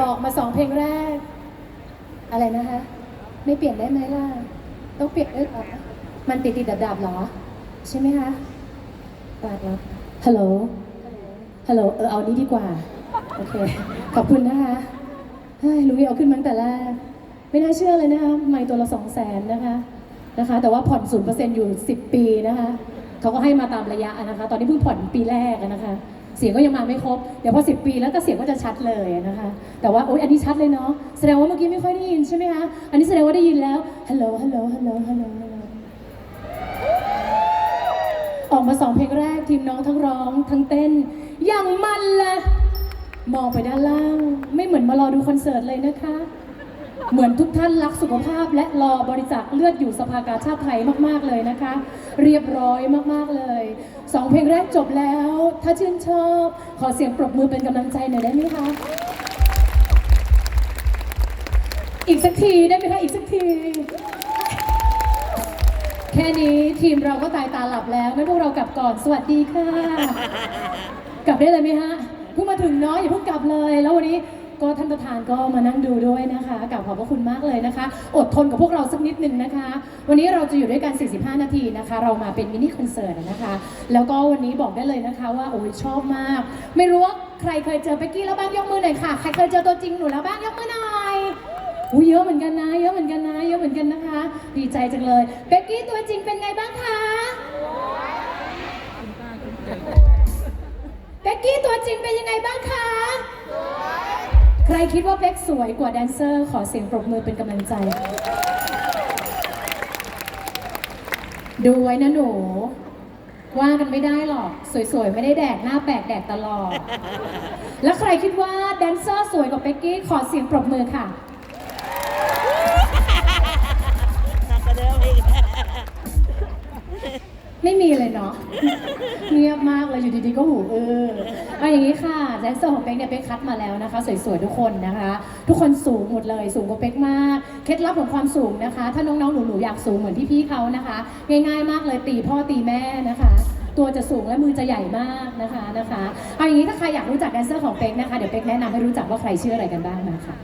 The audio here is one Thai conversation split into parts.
ออกมาสองเพลงแรก อะไรนะคะ ไม่เปลี่ยนได้ไหมล่ะ ต้องเปลี่ยนด้วยเหรอมันติดติดดับดับๆเหรอ ใช่ไหมคะตายแล้วฮัลโหลฮัลโหลเออเอานี้ดีกว่า โอเค ขอบคุณนะคะเฮ้ยลุยเอาขึ้นมาตั้งแต่แรก ไม่น่าเชื่อเลยนะคะไม่ตัวละสองแสนนะคะนะคะ แต่ว่าผ่อนศูนย์เปอร์เซ็นต์อยู่สิบปีนะคะเขาก็ให้มาตามระยะนะคะ ตอนนี้เพิ่งผ่อนปีแรกนะคะ เสียงก็ยังมาไม่ครบ เดี๋ยวพอสิบปีแล้วก็เสียงก็จะชัดเลยนะคะ แต่ว่าโอ๊ยอันนี้ชัดเลยเนาะ แสดงว่าเมื่อกี้ไม่ค่อยได้ยินใช่ไหมคะ อันนี้แสดงว่าได้ยินแล้ว ฮัลโหล ฮัลโหล ฮัลโหล ฮัลโหลฮัลโหลออกมาสองเพลงแรกทีมน้องทั้งร้องทั้งเต้น อย่างมันเลย มองไปด้านล่าง ไม่เหมือนมารอดูคอนเสิร์ตเลยนะคะ เหมือนทุกท่านรักสุขภาพ และรอบริจาคเลือดอยู่สภากาชาติไทยมาก ๆ เลยนะคะ เรียบร้อยมาก ๆ เลย สองเพลงแรกจบแล้ว ถ้าชื่นชอบ ขอเสียงปรบมือเป็นกำลังใจหน่อยได้ไหมคะ อีกสักทีได้ไหมคะ อีกสักที แค่นี้ทีมเราก็ตายตาหลับแล้วงั้นพวกเรากลับก่อน สวัสดีค่ะ กลับได้เลยไหมฮะ เพิ่งมาถึงเนาะอย่าเพิ่งกลับเลย แล้ววันนี้ ก็ท่านประธานก็มานั่งดูด้วยนะคะกลับขอบพระคุณมากเลยนะคะ อดทนกับพวกเราสักนิดนึงนะคะ วันนี้เราจะอยู่ด้วยกัน 45 นาทีนะคะ เรามาเป็นมินิคอนเสิร์ตนะคะ แล้วก็วันนี้บอกได้เลยนะคะว่าโอ้ยชอบมาก ไม่รู้ว่าใครเคยเจอเป๊กกี้แล้วบ้างยกมือหน่อยค่ะ ใครเคยเจอตัวจริงหนูแล้วบ้างยกมือหน่อยอุ้ยเยอะเหมือนกันนะ เยอะเหมือนกันนะ เยอะเหมือนกันนะคะ ดีใจจังเลยเป๊กกี้ตัวจริงเป็นไงบ้างคะเป๊กกี้ตัวจริงเป็นยังไงบ้างคะ ใครคิดว่าเป๊กสวยกว่าแดนเซอร์ ขอเสียงปรบมือเป็นกำลังใจ ดูไว้นะหนู ว่ากันไม่ได้หรอก สวยๆ ไม่ได้แดกหน้าแปลกแดกตลอด แล้วใครคิดว่าแดนเซอร์สวยกว่าเป๊กกี้ ขอเสียงปรบมือค่ะ ไม่มีเลยเนาะ เงียบมากเลยอยู่ดีๆก็หูเออ อาอย่างนี้ค่ะแดนเซอร์ของเป๊กเนี่ยเป๊กคัดมาแล้วนะคะ สวยๆทุกคนนะคะ ทุกคนสูงหมดเลยสูงกว่าเป๊กมาก เคล็ดลับของความสูงนะคะ ถ้าน้องๆหนูๆอยากสูงเหมือนพี่ๆเขานะคะ ง่ายๆมากเลยตีพ่อตีแม่นะคะตัวจะสูงและมือจะใหญ่มากนะคะนะคะเอาอย่างนี้ถ้าใครอยากรู้จักแดนเซอร์ของเป๊กนะคะเดี๋ยวเป๊กแนะนำให้รู้จักว่าใครชื่ออะไรกันบ้างนะคะ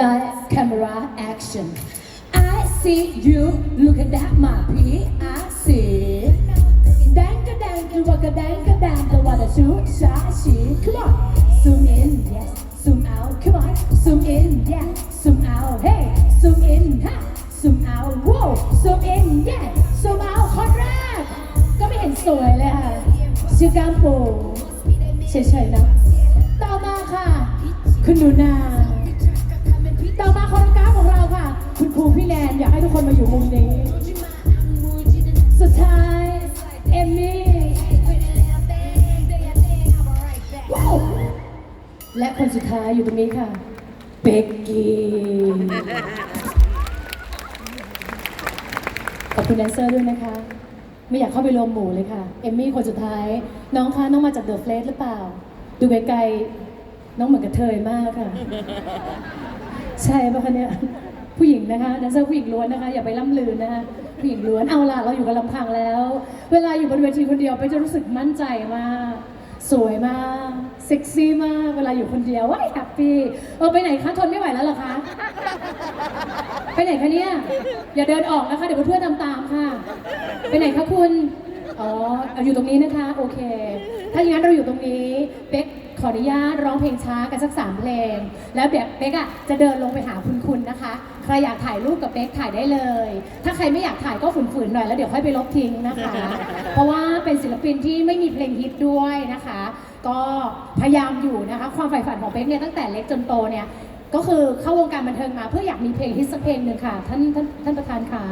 Light camera action. See you. Look at that, my P. I see. Danka danka waka danka danka what a shoot shot she. Come on. Zoom in, yes. Zoom out. Come on. Zoom in, yeah. Zoom out. Hey. Zoom in, ha. Zoom out. Whoa. Zoom in, yeah. Zoom out. คนแรกก็ไม่เห็นสวยเลยค่ะชื่อกล้ามปูเฉยๆนะต่อมาค่ะ คุณหนูนา คุณครูพี่แนนอยากให้ทุกคนมาอยู่มุมนี้ สุดท้ายเอมมี่และคนสุดท้ายอยู่ตรงนี้ค่ะเบกกี้ขอบคุณแดนเซอร์ด้วยนะคะ ไม่อยากเข้าไปรวมหมู่เลยค่ะ เอมมี่คนสุดท้าย น้องคะน้องมาจากเดอะเฟลหรือเปล่า ดูไกลๆน้องเหมือนกับเทยมากค่ะ ใช่ปะคะเนี่ย ผู้หญิงนะคะแดนเซอร์ผู้หญิงล้วนนะคะ อย่าไปล่ำลือนะคะผู้หญิงล้วนเอาล่ะเราอยู่กับลำพังแล้ว เวลาอยู่บนเวทีคนเดียวไปจะรู้สึกมั่นใจมากสวยมากเซ็กซี่มากเวลาอยู่คนเดียวว้ายแฮปปี้เออไปไหนคะทนไม่ไหวแล้วเหรอคะไปไหนคะเนี่ยอย่าเดินออกนะคะเดี๋ยวเพื่อนๆตามตามๆค่ะ ไปไหนคะคุณอ๋ออาอยู่ตรงนี้นะคะโอเค ถ้าอย่างนั้นเราอยู่ตรงนี้เป๊กขออนุญาตร้องเพลงช้ากันสักสามเพลง แล้วแบบเป๊กอะจะเดินลงไปหาคุณคุณนะคะ ใครอยากถ่ายรูปกับเป๊กถ่ายได้เลย ถ้าใครไม่อยากถ่ายก็ฝืนๆหน่อยแล้วเดี๋ยวค่อยไปลบทิ้งนะคะ เพราะว่าเป็นศิลปินที่ไม่มีเพลงฮิตด้วยนะคะ ก็พยายามอยู่นะคะ ความใฝ่ฝันของเป๊กเนี่ยตั้งแต่เล็กจนโตเนี่ยก็คือเข้าวงการบันเทิงมาเพื่ออยากมีเพลงฮิตสักเพลงหนึ่งค่ะท่านท่านท่านประธานคะ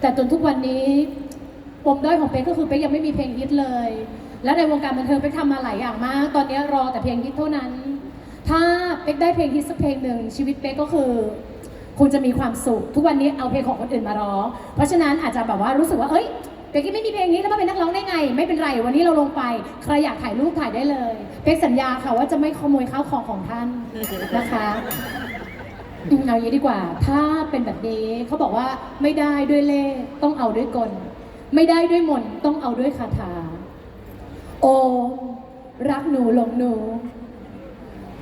แต่จนทุกวันนี้ปมด้อยของเป๊กก็คือเป๊กยังไม่มีเพลงฮิตเลย และในวงการบันเทิงเป๊กทำมาหลายอย่างมาก ตอนนี้รอแต่เพลงฮิตเท่านั้น ถ้าเป๊กได้เพลงฮิตสักเพลงหนึ่งชีวิตเป๊กก็คือ คงจะมีความสุข ทุกวันนี้เอาเพลงของคนอื่นมาร้อง เพราะฉะนั้นอาจจะแบบว่ารู้สึกว่าเอ้ยเป๊กกี้ไม่มีเพลงนี้แล้วมาเป็นนักร้องได้ไง ไม่เป็นไรวันนี้เราลงไปใครอยากถ่ายรูปถ่ายได้เลย เป๊กสัญญาค่ะว่าจะไม่ขโมยข้าวของของท่านนะคะเอาอย่างนี้ดีกว่า ถ้าเป็นแบบนี้เขาบอกว่าไม่ได้ด้วยเล่ต้องเอาด้วยกล ไม่ได้ด้วยมนต์ต้องเอาด้วยคาถา โอมรักหนูหลงหนู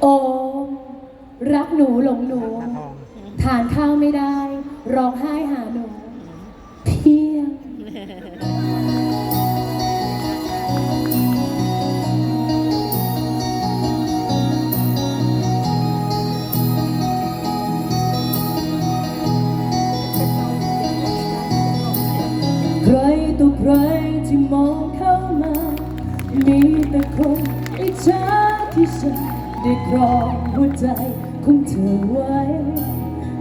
โอมรักหนูหลงหนู ทานข้าวไม่ได้ ร้องไห้หาหนูเพียง ใครต่อใครที่มองเข้ามา มีแต่คนอิจฉาที่ฉันได้ครองหัวใจของเธอไว้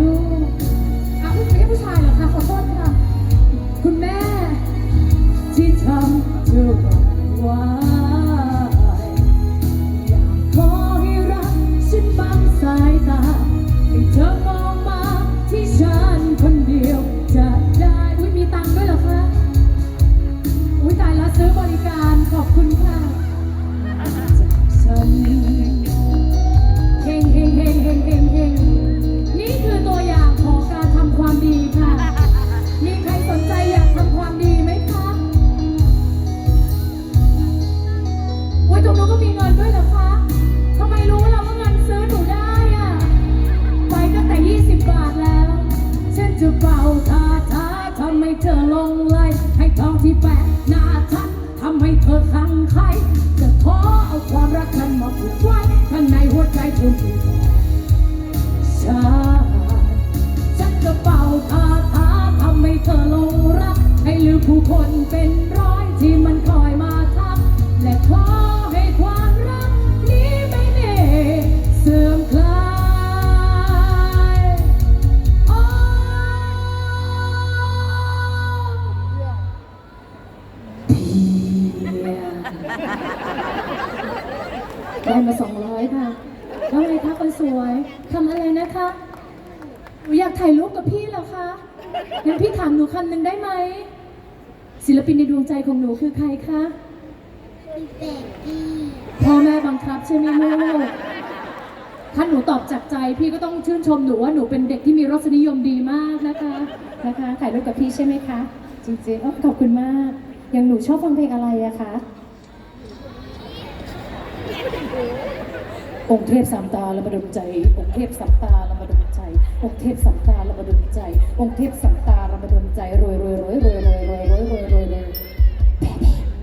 you. หนูอยากถ่ายรูปกับพี่เหรอคะงั้นพี่ถามหนูคำหนึ่งได้ไหม ศิลปินในดวงใจของหนูคือใครคะเด็กดีพ่อแม่บังคับใช่ไหมลูก ถ้าหนูตอบจากใจพี่ก็ต้องชื่นชมหนูว่าหนูเป็นเด็กที่มีรสนิยมดีมากนะคะนะคะถ่ายรูปกับพี่ใช่ไหมคะจริงๆอ๋อขอบคุณมาก อย่างหนูชอบฟังเพลงอะไรอะคะองค์เทพสามตาละมาดมใจองค์เทพสามตาละมาดมใจ องค์เทพสามตาละมาดมใจ องค์เทพสามตาละมาดมใจรวยรวยรวยรวยรวยรวยรวยรวยรวยรวย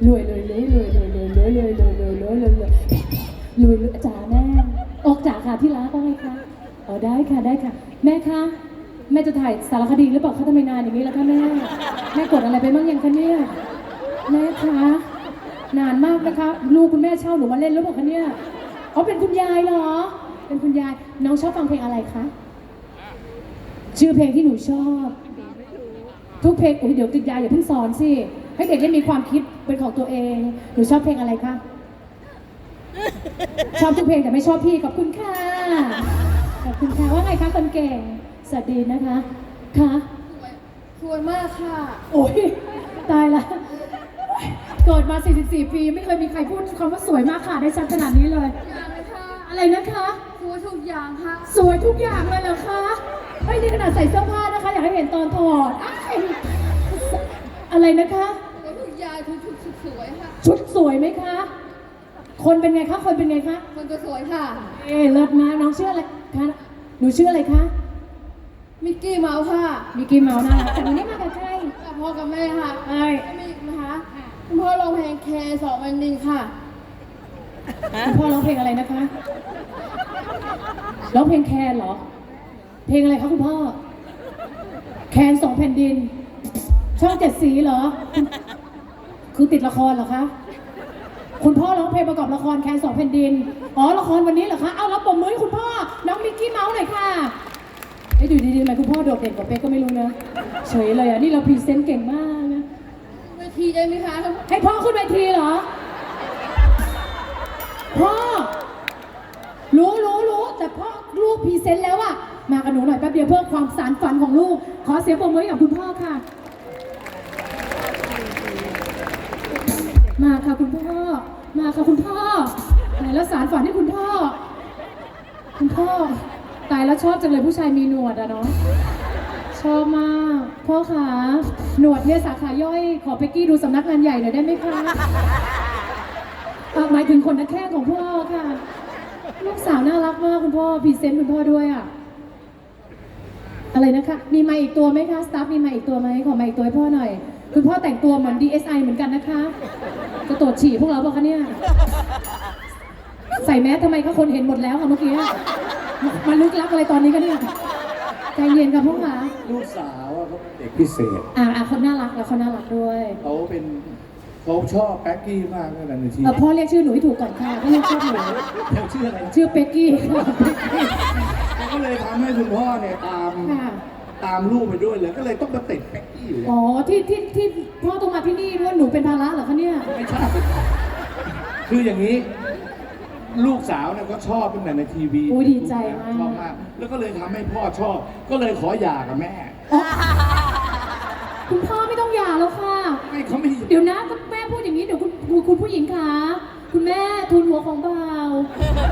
รวยเลยเลยเลยเลยเลยเลยเลยเลยเลยเลยเลยเลยรวยเลยจ๋าแม่ออกจ๋าค่ะที่รักว่าไงคะอ๋อได้ค่ะได้ค่ะ แม่คะแม่จะถ่ายสารคดีหรือเปล่าคะทำไมนานอย่างนี้ล้วคะแม่แม่กดอะไรไปบ้างยังคะเนี่ยแม่คะนานมากนะคะลูกคุณแม่เช่าหนูมาเล่นหรือเปล่าคะเนี่ยอ๋อเป็นคุณยายเหรอ เป็นคุณยายน้องชอบฟังเพลงอะไรคะ ชื่อเพลงที่หนูชอบ ทุกเพลงโอ้ยเดี๋ยวติดยายอย่าเพิ่งสอนสิ ให้เด็กได้มีความคิดเป็นของตัวเอง หนูชอบเพลงอะไรคะ ชอบทุกเพลงแต่ไม่ชอบพี่ขอบคุณค่ะ ขอบคุณค่ะว่าไงคะคนเก่ง สวัสดีนะคะ ค่ะสวยมากค่ะ โอ้ยตายละเกิดมา 44 ปี ไม่เคยมีใครพูดคำว่าสวยมากค่ะได้ชัดขนาดนี้เลย อย่างเลยค่ะ อะไรนะคะ สวยทุกอย่างค่ะ สวยทุกอย่างเลยเหรอคะเฮ้ย นี่ขนาดใส่เสื้อผ้านะคะ อยากให้เห็นตอนถอดอ้ายอะไรนะคะสวยทุกอย่างทุกชุดสวยค่ะ ชุดสวยไหมคะ คนเป็นไงคะ คนเป็นไงคะ คนก็สวยค่ะ เอ๊ะเลิศมากน้องชื่ออะไรคะ หนูชื่ออะไรคะ มิกกี้เมาส์ค่ะมิกกี้เมาส์น่ารักแต่วันนี้มากับใครกับพ่อกับแม่ค่ะเอ้ยม่มีนะคะคุณพ่อร้องเพลงเคสองวันดินค่ะ คุณพ่อร้องเพลงอะไรนะคะ ร้องเพลงแคนเหรอ เพลงอะไรคะคุณพ่อ แคนสองแผ่นดิน ช่องเจ็ดสีเหรอ คือติดละครเหรอคะ คุณพ่อร้องเพลงประกอบละครแคนสองแผ่นดิน อ๋อละครวันนี้เหรอคะ เอารับปมมือให้คุณพ่อ น้องมิกกี้เมาส์หน่อยค่ะไอ้ยอยู่ดีๆทำไมคุณพ่อโดดเด่นกว่าเป๊กก็ไม่รู้นะเฉยเลยอะ นี่เราพรีเซนต์เก่งมากนะเวทีได้ไหมคะ ให้พ่อขึ้นเวทีเหรอ พ่อ รู้รู้รู้แต่พ่อลูกพรีเซนต์แล้วอะ มากับหนูหน่อยแป๊บเดียวเพื่อความสารฝันของลูก ขอเสียงปรบมือให้กับคุณพ่อค่ะ มาค่ะคุณพ่อ มาค่ะคุณพ่อไหนแล้วสารฝันให้คุณพ่อ คุณพ่อ ตายแล้วชอบจังเลยผู้ชายมีหนวดอะเนาะชอบมาก พ่อคะหนวดเนี่ยสาขาย่อย ขอเป๊กกี้ดูสำนักงานใหญ่หน่อยได้ไหมคะหมายถึงคนนักแค่ของพ่อค่ะ ลูกสาวน่ารักมากคุณพ่อพรีเซนต์คุณพ่อด้วยอะ อะไรนะคะ มีไมาอีกตัวไหมคะสตาฟมีไมาอีกตัวไหมขอไมาอีกตัวให้พ่อหน่อย คุณพ่อแต่งตัวเหมือน DSI เหมือนกันนะคะ จะตรวจฉี่พวกเราเปล่าคะเนี่ย ใส่แมสทำไมคะคนเห็นหมดแล้วค่ะเมื่อกี้มาลึกลักอะไรตอนนี้กันเนี่ยใจเย็นค่ะพ่อคะลูกสาวอะเขาเป็นเด็กพิเศษอ่าอ่าเขาน่ารักแล้วเขาน่ารักด้วยเขาเป็นเขาชอบแป๊กกี้มากเลยนะในทีเออพ่อเรียกชื่อหนูให้ถูกก่อนค่ะพ่อเรียกชื่อหนูเขาชื่ออะไร ชื่อเป็กกี้ค่ะ เขาก็เลยทำให้คุณพ่อเนี่ยตามค่ะตามลูกไปด้วยเลยก็เลยต้องมาติดแป๊กกี้อยู่เนี่ยอ๋อที่ที่ที่พ่อต้องมาที่นี่เพราะหนูเป็นภาระเหรอคะเนี่ยไม่ใช่คืออย่างนี้ ลูกสาวเนี่ยก็ชอบตั้งแต่ในทีวีอุ๊ยดีใจมากชอบมาก แล้วก็เลยทำให้พ่อชอบ ก็เลยขอหย่ากับแม่อ๋อคุณพ่อไม่ต้องหย่าแล้วค่ะ ไม่เขาไม่ เดี๋ยวนะแม่พูดอย่างนี้เดี๋ยวคุณคุณคุณผู้หญิงคะ คุณแม่ทุนหัวของเบา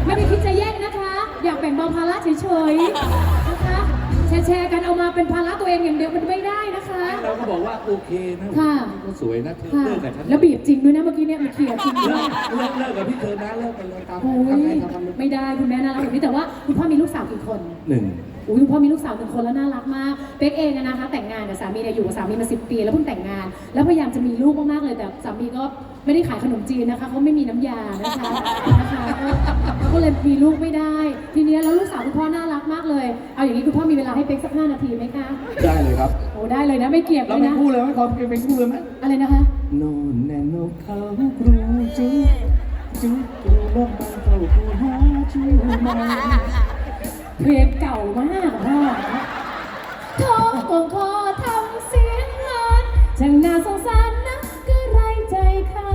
ไม่ได้คิดจะแย่งนะคะ อยากแบ่งเบาภาระเฉยๆนะคะแชร์แชร์กันเอามาเป็นภาระตัวเองอย่างเดียวมันไม่ได้นะคะ เราก็บอกว่าโอเคนะค่ะ ก็สวยนะเธอค่ะเลิกกับฉันแล้วบีบจริงด้วยนะเมื่อกี้เนี่ยมันเคลียร์จริงด้เลิวยกเลิกเลิกกับพี่เธอนะเลิกกันเลยตามโอ้ทำไงยทำมันไม่ได้คุณแม่น่ารักแบบนี้แต่ว่าคุณพ่อมีลูกสาวกี่คน หนึ่งอุ้ยคุณพ่อมีลูกสาวหนึ่งคนแล้วน่ารักมาก เป๊กเองอะนะคะ แต่งงานกับสามีเนี่ยอยู่กับสามีมาสิปีแล้วเพิ่งแต่งงาน แล้วพยายามจะมีลูกมากๆเลยแต่สามีก็ ไม่ได้ขายขนมจีนนะคะเขาไม่มีน้ำยานะคะนะคะก็ก็เลยมีลูกไม่ได้ ทีเนี้ยแล้วลูกสาวคุณพ่อน่ารักมากเลย เอาอย่างนี้คุณพ่อมีเวลาให้เป๊กสักห้านาทีไหมคะได้เลยครับ โอ้ได้เลยนะไม่เกี่ยงเลเรายเป็นนะคู่เลยไหมขอเป็นคู่เลยไหมอะไรนะคะ โน่นแน่นกเขากรูจุ๊จุ๊กรูนกมันเขากรูหาจูมาเพลงเก่ามากพ่อโทรกงคอทำเสียงงานช่างน่าสงสารนะก็ไรใจค่ะพอ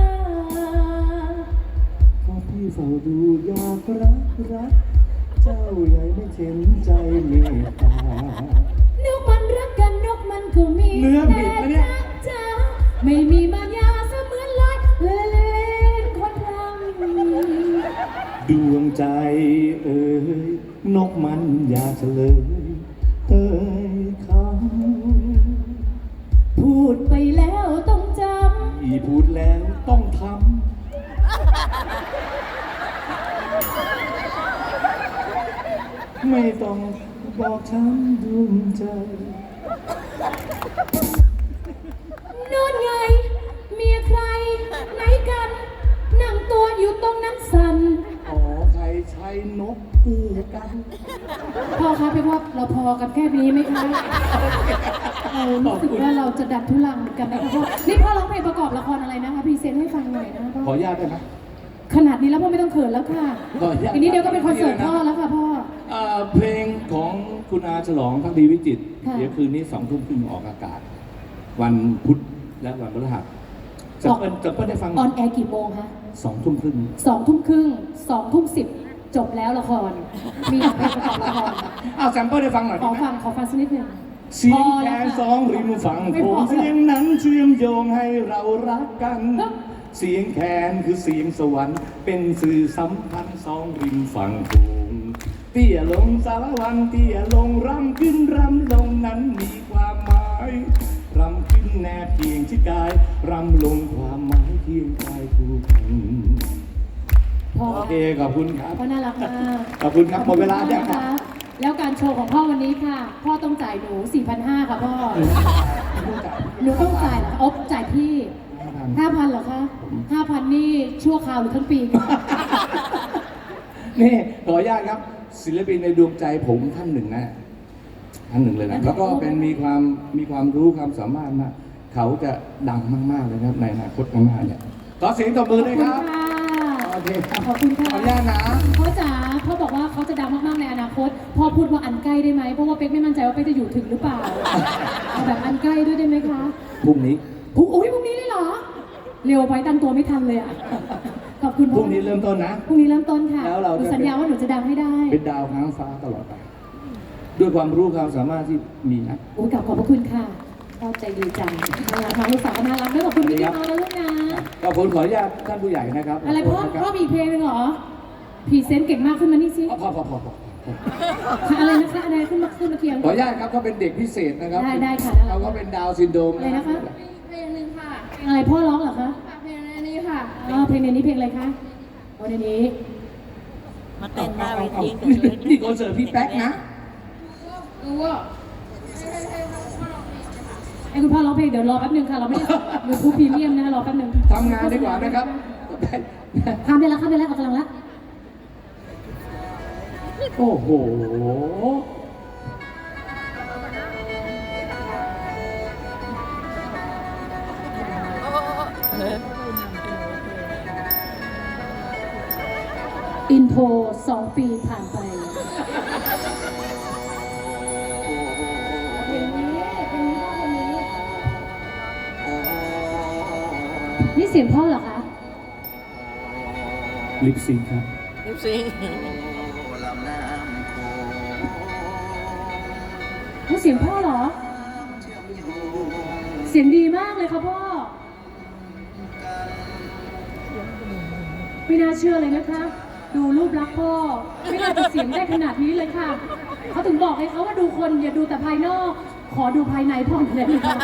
พี่เฝ้าดูอยากรักรัก เจ้าใหญ่ไม่เห็นใจเมตตา นกมันรักกันนกมันก็มีเนื้อผิดนะเนี่ย แต่จ้าไม่มีมารยาเสมือนลอยเล่นคนพลังดวงใจเอ่ยนกมันอยากเฉลยเอ่ยเขา พูดไปแล้วต้องจอีพูดแล้วต้องทำ ไม่ต้องบอกช้ำดวงใจำโน่นไง เมียใคร ไหนกัน นั่งตัวอยู่ตรงนั้นสั่นอ๋อใครใช้นกกูกัน พ่อคะพี่ว่าเราพอกันแค่นี้ไหมคะเรารู้สึกว่าเราจะดัดทุลังเหมือนกันนะคะพ่อนี่พ่อร้องเพลงประกอบละครอะไรนะคะพรีเซนต์ให้ฟังหน่อยนะขอพ่ออนุญาตได้ไหมขนาดนี้แล้วพ่อไม่ต้องเขินแล้วค่ะขออนุญาต อีกนิดเดียวก็เป็นคอนเสิร์ตพ่อแล้วค่ะพ่อ เอ่อเพลงของคุณอาฉลองพักดีวิจิตรค่ะ เดี๋ยวคืนนี้สองทุ่มครึ่งออกอากาศ วันพุธและวันพฤหัสจะเปิ้ลจะเปิ้ลได้ฟังออนแอร์กี่โมงคะสองทุ่มครึ่งสองทุ่มครึ่งสองทุ่มสิบจบแล้วละคร มีเพลงประกอบละครอ้าวแซมเปิลได้ฟังหน่อยขอได้ไหม ฟังขอฟังสักนิดหนึ่งเสียงพอแคแล้วนค่ะสองริมฝั่งไม่โขพองเสียงนั้นเชื่อมโยงให้เรารักกันครับเสียงแคนคือเสียงสวรรค์ เป็นสื่อสัมพันธ์สองริมฝั่งโขง เตี้ยลงสารวันเตี้ยลงรำขึ้นรำลงนั้นมีความหมายรำขึ้นแนบเคียงชิดกายรำลงความหมายเคียงกายคู่กันพ่อโอเคขอบคุณครับพ่อน่ารักมากขอบคุณครับหมดเวลาแล้วครับบแล้วการโชว์ของพ่อวันนี้ค่ะ พ่อต้องจ่ายหนู4,500ค่ะพ่อหนูต้องจ่ายเหรออบจ่ายพี่5,000เหรอคะ5,000นี่ชั่วคราวหรือทั้งปีคะนี่ขออนุญาตครับ ศิลปินในดวงใจผมท่านหนึ่งนะท่านหนึ่งเลยนะแล้วก็เป็นมีความมีความรู้ความสามารถมากเขาจะดังมากๆเลยครับในอนาคตข้างหน้าเนี่ยขอเสียงตบมือด้วยครับโอเคครับขอบคุณค่ะขออนุญาตนะพ่อจ๋าพ่อบอกว่าเขาจะดังมากๆในอนาคตพ่อพูดว่าอันใกล้ได้ไหมเพราะว่าเป๊กไม่มั่นใจว่าเป๊กจะอยู่ถึงหรือเปล่าเอาแบบอันใกล้ด้วยได้ไหมคะพรุ่งนี้พรุ่งอุ้ยพรุ่งนี้เลยเหรอเร็วไปตั้งตัวไม่ทันเลยอะ ขอบคุณพพ่อรุ่งนี้เริ่มต้นนะ พรุ่งนี้เริ่มต้นค่ะแล้วเราจะหนูสัญญาว่าหนูจะดังให้ได้เป็นดาวค้างฟ้าตลอดไป ด้วยความรู้ความสามารถที่มีนะ โอ้ยกลับขอบพระคุณค่ะพ่อใจดีจังน่ารักมากลูกสาวก็น่ารักด้วยขอบคุณพี่น้องนะลูกนะ ก็ผมขออนุญาตท่านผู้ใหญ่นะครับอะไรพ่อขบคุณพ่อคบมีอีกเพลงหนึงเหรอพรีเซนต์เก่งมากขึ้นมานี่สิพอพอพอพอพอค่ะอะไรนะคะอะไรขึ้นมาขึ้นมาเคียง ขออนุญาตครับเขาเป็นเด็กพิเศษนะครับได้ได้ค่ะเขาก็เป็นดาวน์ซินโดรมอะไรนะคะ เพลงหนึ่งค่ะอะไรพ่อร้องเหรอคะ อ๋อเพลงในนี้เพลงอะไรคะโอ้ในนี้ มาเต้นหน้าเวทีเอากันเลยนี่คอนเสิร์ตพี่แป๊กนะรู้ว่าให้คุณพ่อร้องเพลงเดี๋ยวรอแป๊บนึงค่ะ เราไม่ได้ยูทูบพรีเมียมนะคะรอแป๊บนึงทำงานดีกว่านะครับข้ามได้แล้วข้ามได้แล้วเอากำลังละโอ้โห สองปีผ่านไปเพลงนี้เพลงนี้เพลงนี้นี่เสียงพ่อเหรอคะลิปซิงค์ครับ ลิปซิงนี่เสียงพ่อเหรอ เสียงดีมากเลยค่ะพ่อ ไม่น่าเชื่อเลยนะคะ ดูรูปลักษณ์พ่อไม่น่าจะเสียงได้ขนาดนี้เลยค่ะ เขาถึงบอกให้เขาว่าดูคนอย่าดูแต่ภายนอก ขอดูภายในพ่อหน่อยได้ไหมคะ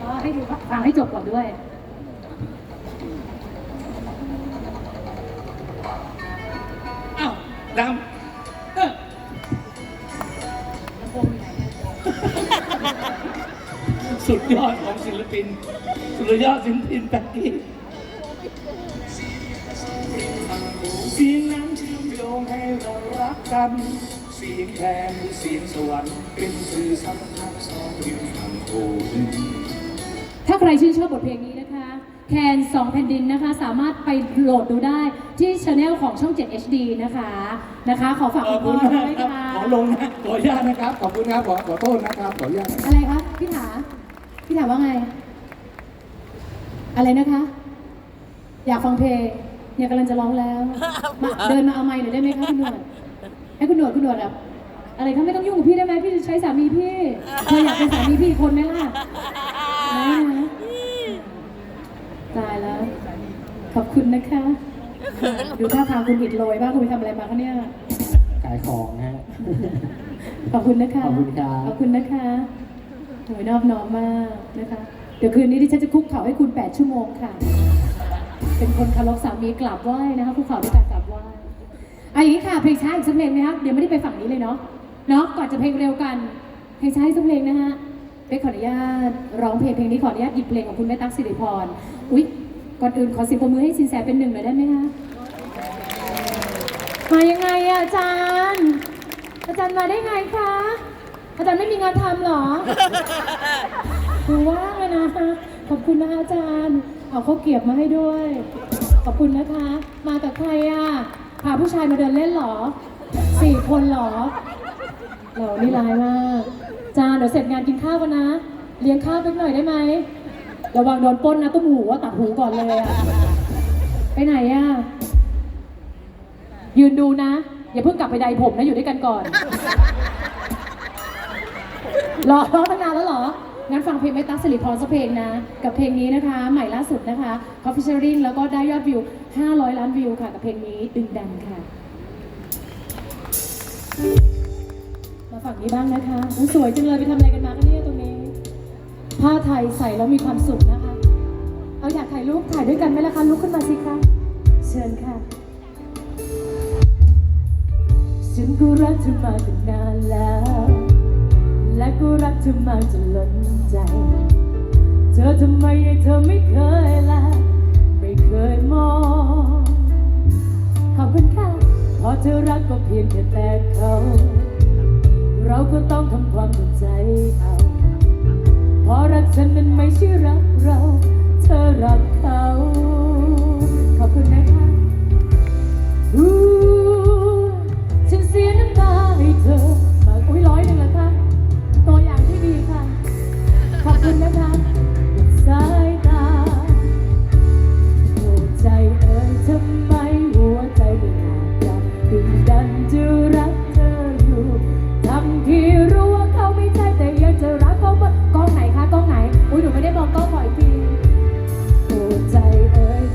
อ๋อให้ดูฟังให้จบก่อนด้วยอ้าวดำ สุดยอดของศิลปิน สุดยอดศิลปินแป๊กกี้เสียงนั้นเชื่อมโยงให้เรารักกัน เสียงแคนคือเสียงสวรรค์เป็นสื่อสัมพันธ์สองริมทางโขงถ้าใครชื่นชอบบทเพลงนี้นะคะ แคนสองแผ่นดินนะคะ สามารถไปโหลดดูได้ที่ช anel ของช่อง 7 HD นะคะ นะคะ ขอฝากขคุอบณคุพ่ณอมากด้วยครับค่ะขอลงนะขออนุญาตนะครับ ขอบคุณครับ ขอขอโทษนะครับ ขออนุญาตนะครับอะไรคะพี่ถา พี่ถาว่าไง อะไรนะคะ อยากฟังเพลงเนี่ยกำลังจะร้องแล้วมาเดินมาเอาไมค์หน่อยได้ไหมคะคุณหนวดให้คุณหนวดคุณหนวดแบบอะไรคะไม่ต้องยุ่งกับพี่ได้ไหมพี่จะใช้สามีพี่เธออยากเป็นสามีพี่อีกคนไหมล่ะไม่นะตายแล้ว ขอบคุณนะคะ ดูท่าทางคุณอิดโรยบ้างคุณไปทำอะไรมาคะเนี่ยขายของนะฮะขอบคุณนะคะ ขอบคุณครับขอบคุณนะคะ โหยนอบน้อมมากนะคะ เดี๋ยวคืนนี้ดิฉันจะคุกเข่าให้คุณ 8 ชั่วโมงค่ะ เป็นคนคารพสามีกราบไหว้นะคะคุกเข่าด้วยการกราบไหว้เอาอย่างนี้ค่ะเพลงช้าอีกสักเพลงไหมคะเดี๋ยวไม่ได้ไปฝั่งนี้เลยเนาะเนาะก่อนจะเพลงเร็วกันเพลงช้าอีกสักเพลงนะฮะเป๊กขออนุญาตร้องเพลงเพลงนี้ขออนุญาตหยิบเพลงของคุณแม่ตั๊กสิริพรอุ๊ยก่อนอื่นขอเสิบปรบมือให้สินแสเป็นหนึ่งหน่อยได้ไหมคะมายังไงอะอาจารย์ อาจารย์มาได้ไงคะ อาจารย์ไม่มีงานทำเหรอดูว่างเลยนะ ขอบคุณนะคะอาจารย์ เอาข้าวเกรียบมาให้ด้วย ขอบคุณนะคะ มากับใครอะ พาผู้ชายมาเดินเล่นเหรอ สี่คนเหรอเหรอนี่ร้ายมากอาจารย์เดี๋ยวเสร็จงานกินข้าวกันนะ เลี้ยงข้าวไปหน่อยได้ไหม ระวังโดนปล้นนะตุ้มหูว่าตัดหูก่อนเลยอะไปไหนอะยืนดูนะ อย่าเพิ่งกลับไปใดผมนะอยู่ด้วยกันก่อน รอร้อตั้งนานแล้วหรอ งั้นฟังเพลงไม่ตั้งสิริพรสักเพลงนะ กับเพลงนี้นะคะ ใหม่ล่าสุดนะคะ Coffee Sharing แล้วก็ได้ยอดวิว 500 ล้านวิวค่ะ กับเพลงนี้ดึงดันค่ะ มาฝั่งนี้บ้างนะคะสวยจังเลยไปทำอะไรกันมากันเนี่ยตรงนี้ ผ้าไทยใส่แล้วมีความสุขนะคะ เอาอยากถ่ายรูปถ่ายด้วยกันไหมล่ะคะ ลุกขึ้นมาสิคะเชิญค่ะฉันก็รักเธอมาตั้งนานแล้ว และกูรักเธอมากจนล้นใจ เธอทำไมเธอไม่เคยละไม่เคยมอง ขอบคุณค่ะพอเธอรักก็เพียงแค่แต่เขา เราก็ต้องทำความเข้าใจเอาพอรักฉันมันไม่ใช่รักเรา เธอรักเขา ขอบคุณนะคะ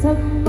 some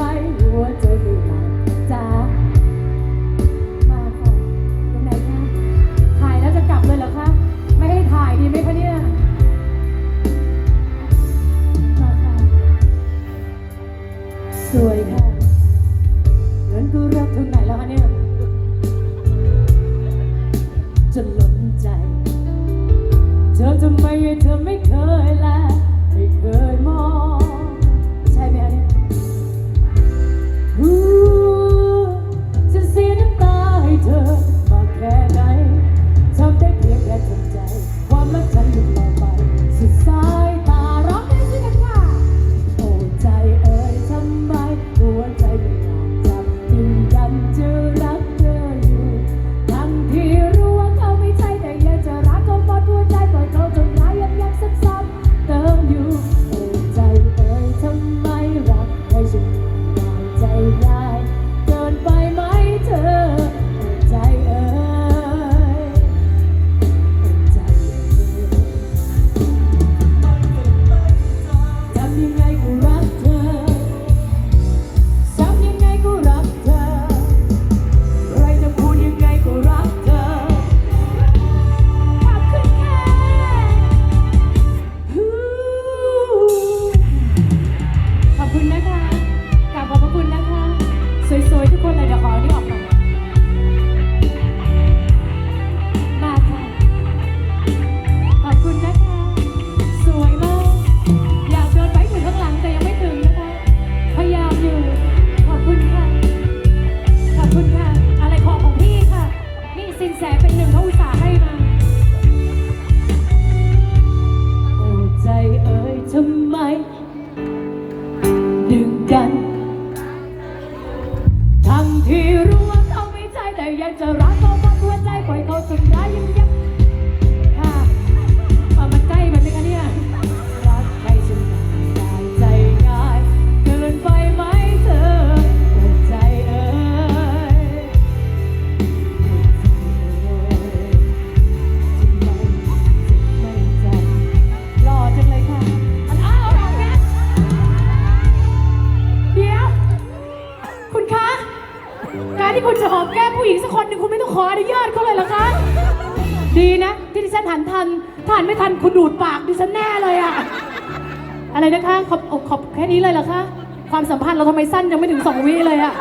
นะคะขอบขอบแค่นี้เลยเหรอคะความสัมพันธ์เราทำไมสั้นยังไม่ถึงสองวิเลยอะ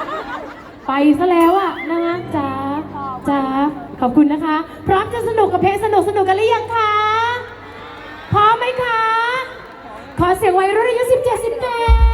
ไปซะแล้วอะนะคะจ้าจ้าขอบคุณนะคะ พร้อมจะสนุกกับเพลงสนุกสนุกกันหรือยังคะพร้อมไหมคะ ขอเสียงไว้รุ่นอายุ17 18